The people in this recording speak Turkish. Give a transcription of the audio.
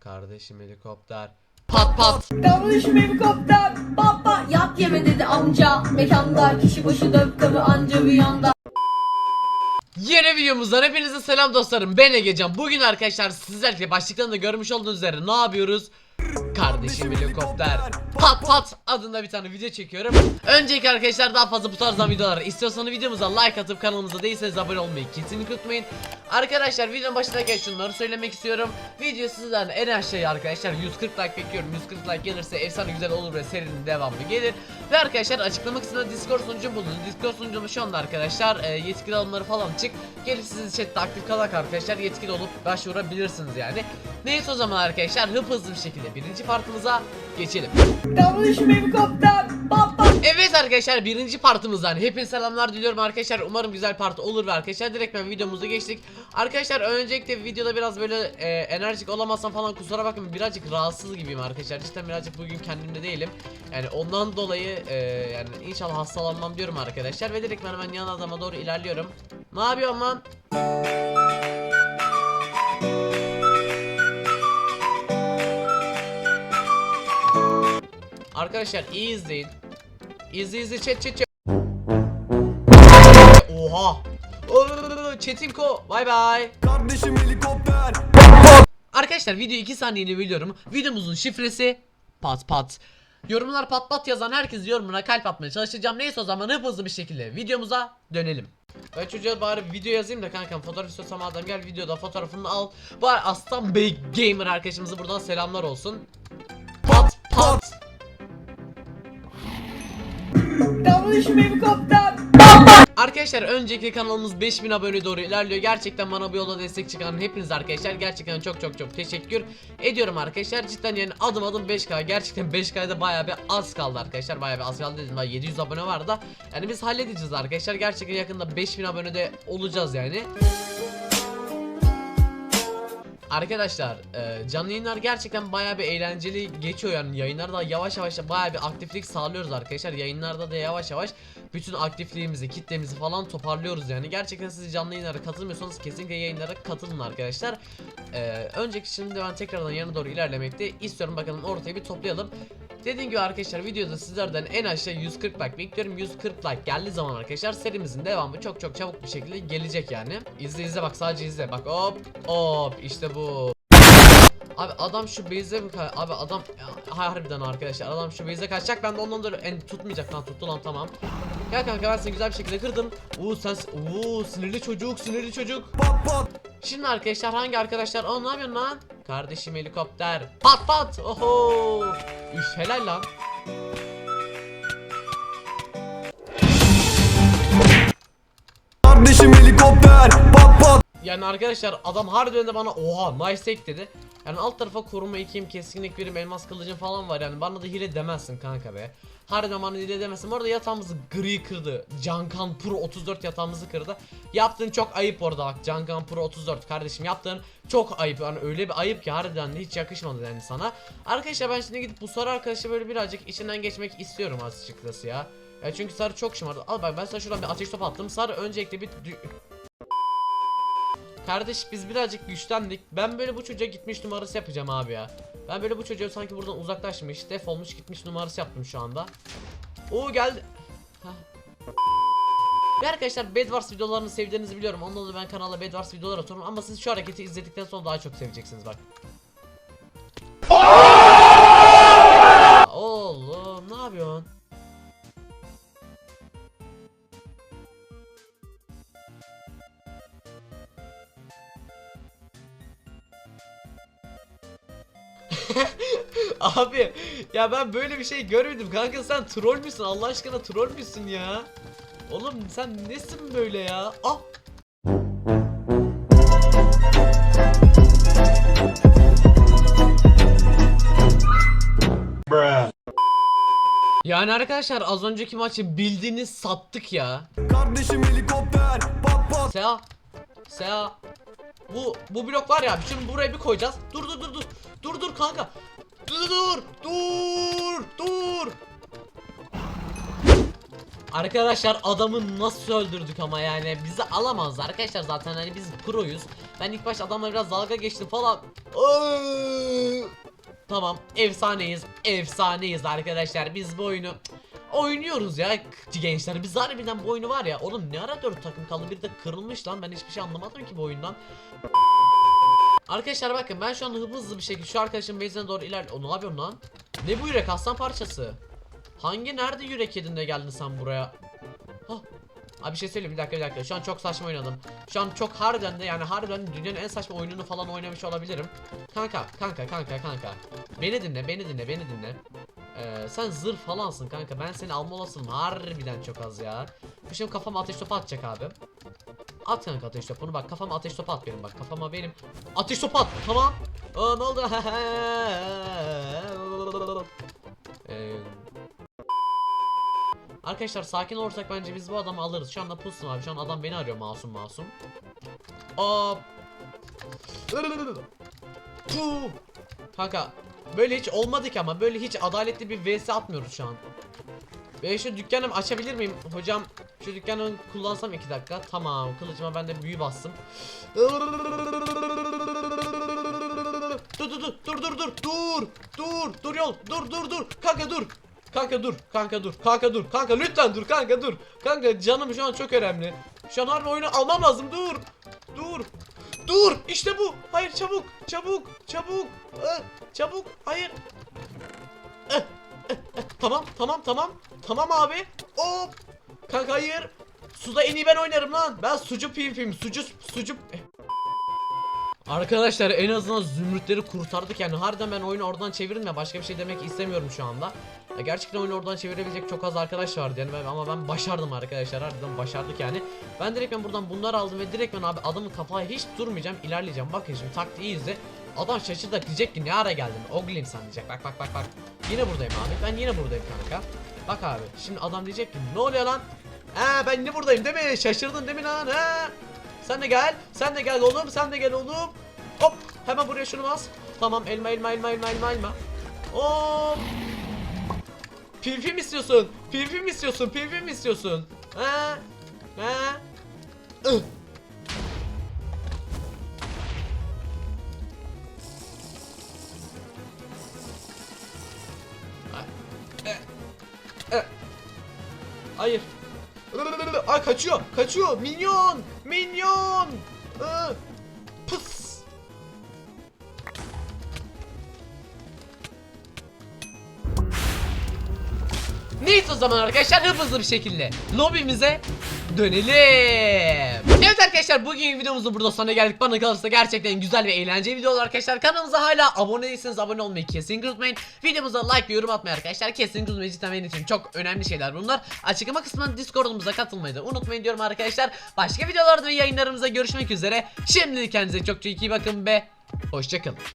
Kardeşim helikopter. Pat pat. Yanlışım helikopter baba Yat yeme dedi amca Mekanda kişi başı dövkavı anca bir yanda Yeni videomuzdan hepinize selam dostlarım. Ben Egecan. Bugün arkadaşlar sizlerle başlıktan da görmüş olduğunuz üzere ne yapıyoruz? Kardeşim helikopter. Pat pat adında bir tane video çekiyorum. Önceki arkadaşlar daha fazla bu tarzdan videolar istiyorsanız videomuza like atıp kanalımıza değilseniz abone olmayı kesinlikle unutmayın. Arkadaşlar videonun başındayken şunları söylemek istiyorum. Video sizden en aşağıya arkadaşlar 140 like bekliyorum. 140 like gelirse efsane güzel olur ve serinin devamı gelir. Ve arkadaşlar açıklama kısmında discord sunucum bulun Discord sunucumu şu anda arkadaşlar e, yetkili alımları falan çık. Gelip sizin chatte aktif kalak arkadaşlar yetkili olup başvurabilirsiniz yani. Neyse o zaman arkadaşlar hıp hızlı bir şekilde birinci partımıza geçelim. Yanlışım helikopter Evet arkadaşlar birinci partımızdan hepinize selamlar diliyorum arkadaşlar. Umarım güzel part olur ve arkadaşlar direkt ben videomuza geçtik. Arkadaşlar öncelikle videoda biraz böyle e, enerjik olamazsam falan kusura bakın birazcık rahatsız gibiyim arkadaşlar. Cidden birazcık bugün kendimde değilim. Yani ondan dolayı e, yani inşallah hastalanmam diyorum arkadaşlar. Ve direkt ben hemen yan adama doğru ilerliyorum. Ne yapıyorsun lan? Arkadaşlar iyi izleyin. İzle izle chat chat chat. Oha. Çetinko bay bay. Kardeşim helikopter Arkadaşlar video 2 saniyeli biliyorum. Videomuzun şifresi pat pat. Yorumlar pat pat yazan herkes yorumuna kalp atmaya çalışacağım. Neyse o zaman hızlı bir şekilde videomuza dönelim. Ben çocuğa bari video yazayım da kankam fotoğraf istiyorsam adam gel videoda fotoğrafını al. Bari Aslan Bey Gamer arkadaşımıza buradan selamlar olsun. Pat pat. Arkadaşlar önceki kanalımız 5000 abone doğru ilerliyor. Gerçekten bana bu yolda destek çıkan hepiniz arkadaşlar gerçekten çok çok çok teşekkür ediyorum arkadaşlar. Cidden yani adım adım 5K gerçekten 5K'da bayağı bir az kaldı arkadaşlar. Bayağı bir az kaldı dedim. Daha 700 abone var da. Yani biz halledeceğiz arkadaşlar. Gerçekten yakında 5000 abonede olacağız yani. Arkadaşlar e, canlı yayınlar gerçekten bayağı bir eğlenceli geçiyor yani. Yayınlarda yavaş yavaş bayağı bir aktiflik sağlıyoruz arkadaşlar. Yayınlarda da yavaş yavaş bütün aktifliğimizi kitlemizi falan toparlıyoruz yani. Gerçekten siz canlı yayınlara katılmıyorsanız kesinlikle yayınlara katılın arkadaşlar. E, önceki şimdi ben tekrardan yana doğru ilerlemekte istiyorum. Bakalım ortayı bir toplayalım Dediğim gibi arkadaşlar videoda sizlerden en aşağı 140 like bekliyorum. 140 like geldiği zaman arkadaşlar serimizin devamı çok çok çabuk bir şekilde gelecek yani. İzle izle bak sadece izle. Bak hop hop işte bu. Abi adam şu base'e mi Abi adam ya, harbiden arkadaşlar adam şu base'e kaçacak. Ben de ondan da en tutmayacak lan tuttu lan tamam. Gel kanka ben seni güzel bir şekilde kırdım. Uuu sen uuu sinirli çocuk sinirli çocuk. Şimdi arkadaşlar hangi arkadaşlar? Aa ne yapıyorsun lan Kardeşim helikopter. Pat pat. Oho. Üf helal lan. Kardeşim helikopter. Pat pat. Yani arkadaşlar adam harbiden de bana oha nice take dedi. Yani alt tarafa koruma ikiyim keskinlik birim elmas kılıcım falan var yani bana da hile demezsin kanka be. Harbiden bana hile demezsin. Bu arada yatağımızı gri kırdı. Cankan Pro 34 yatağımızı kırdı. Yaptığın çok ayıp orada bak. Cankan Pro 34 kardeşim yaptığın çok ayıp. Yani öyle bir ayıp ki harbiden de hiç yakışmadı yani sana. Arkadaşlar ben şimdi gidip bu sarı arkadaşı böyle birazcık içinden geçmek istiyorum açıkçası ya. ya çünkü sarı çok şımardı. Al bak ben sana şuradan bir ateş topu attım. Sarı öncelikle bir Kardeş biz birazcık güçlendik. Ben böyle bu çocuğa gitmiş numarası yapacağım abi ya. Ben böyle bu çocuğa sanki buradan uzaklaşmış, defolmuş gitmiş numarası yaptım şu anda. Oo geldi. Ve arkadaşlar Bedwars videolarını sevdiğinizi biliyorum. Ondan da ben kanala Bedwars videolar atıyorum ama siz şu hareketi izledikten sonra daha çok seveceksiniz bak. Abi ya ben böyle bir şey görmedim kanka sen troll müsün Allah aşkına troll müsün ya? Oğlum sen nesin böyle ya? Ah! Yani arkadaşlar az önceki maçı bildiğiniz sattık ya. Kardeşim helikopter pat pat Seha. Seha. Bu bu blok var ya şimdi buraya bir koyacağız. Dur dur dur dur. Dur dur kanka. Dur dur dur dur. Arkadaşlar adamı nasıl öldürdük ama yani bizi alamaz arkadaşlar zaten hani biz proyuz. Ben ilk başta adamla biraz dalga geçtim falan. Tamam efsaneyiz. Efsaneyiz arkadaşlar. Biz bu oyunu oynuyoruz ya gençler. Biz harbiden bu oyunu var ya. Oğlum ne ara 4 takım kaldı. Bir de kırılmış lan. Ben hiçbir şey anlamadım ki bu oyundan. Arkadaşlar bakın ben şu an hızlı hızlı bir şekilde şu arkadaşın base'ine doğru iler... O ne yapıyorum lan? Ne bu yürek aslan parçası? Hangi nerede yürek yedin de geldin sen buraya? Hah. Abi bir şey söyleyeyim bir dakika bir dakika. Şu an çok saçma oynadım. Şu an çok harbiden de yani harbiden dünyanın en saçma oyununu falan oynamış olabilirim. Kanka kanka kanka kanka. Beni dinle beni dinle beni dinle. Ee, sen zırh falansın kanka. Ben seni alma olasılığım harbiden çok az ya. Şimdi kafama ateş topu atacak abi. At kanka ateş topunu bak kafama ateş topu at benim bak kafama benim. Ateş topu at tamam. Aa ne oldu? Arkadaşlar sakin olursak bence biz bu adamı alırız. Şu anda pustum abi. Şu an adam beni arıyor masum masum. Aa. Puh. Kanka böyle hiç olmadı ki ama böyle hiç adaletli bir vs atmıyoruz şu an. Ben şu dükkanımı açabilir miyim? Hocam şu dükkanı kullansam 2 dakika. Tamam kılıcıma ben de büyü bastım. Dur dur dur dur dur dur dur dur dur yol dur dur dur kanka dur kanka dur kanka dur kanka dur kanka lütfen dur kanka dur. Kanka canım şu an çok önemli. Şu an harbi oyunu almam lazım dur. Dur. Dur işte bu. Hayır çabuk çabuk çabuk. Ah, çabuk hayır. Eh, eh. tamam tamam tamam. Tamam abi. Hop. Kanka hayır. Suda en iyi ben oynarım lan. Ben sucu PvP'yim sucu sucu. Arkadaşlar en azından zümrütleri kurtardık yani. Harbiden ben oyunu oradan çevirdim ya başka bir şey demek istemiyorum şu anda. Ya gerçekten oyunu oradan çevirebilecek çok az arkadaş vardı yani ben, ama ben başardım arkadaşlar harbiden başardık yani. Ben direkt ben buradan bunları aldım ve direkt ben abi adamın kafaya hiç durmayacağım ilerleyeceğim. Bakın şimdi taktiği izle. Adam şaşırdı diyecek ki ne ara geldin Oglin sen diyecek bak bak bak bak. Yine buradayım abi ben yine buradayım kanka. Bak abi şimdi adam diyecek ki ne oluyor lan? He ben yine buradayım değil mi? Şaşırdın değil mi lan? He? Sen de gel. Sen de gel oğlum. Sen de gel oğlum. Hop. Hemen buraya şunu bas. Tamam elma elma elma elma elma elma. Hop. PvP mi istiyorsun? PvP mi istiyorsun? PvP mi istiyorsun? He? Ih. Eh, eh. Hayır. Ay kaçıyor. Kaçıyor. Minyon. Minyon. O zaman arkadaşlar hızlı bir şekilde lobimize dönelim. Evet arkadaşlar bugün videomuzun burada sonuna geldik. Bana kalırsa gerçekten güzel ve eğlenceli videolar arkadaşlar. Kanalımıza hala abone değilseniz abone olmayı kesinlikle unutmayın. Videomuza like ve yorum atmayı arkadaşlar. Kesinlikle unutmayın cidden benim için çok önemli şeyler bunlar. Açıklama kısmından Discord'umuza katılmayı da unutmayın diyorum arkadaşlar. Başka videolarda ve yayınlarımızda görüşmek üzere. Şimdilik kendinize çok çok iyi bakın ve hoşçakalın.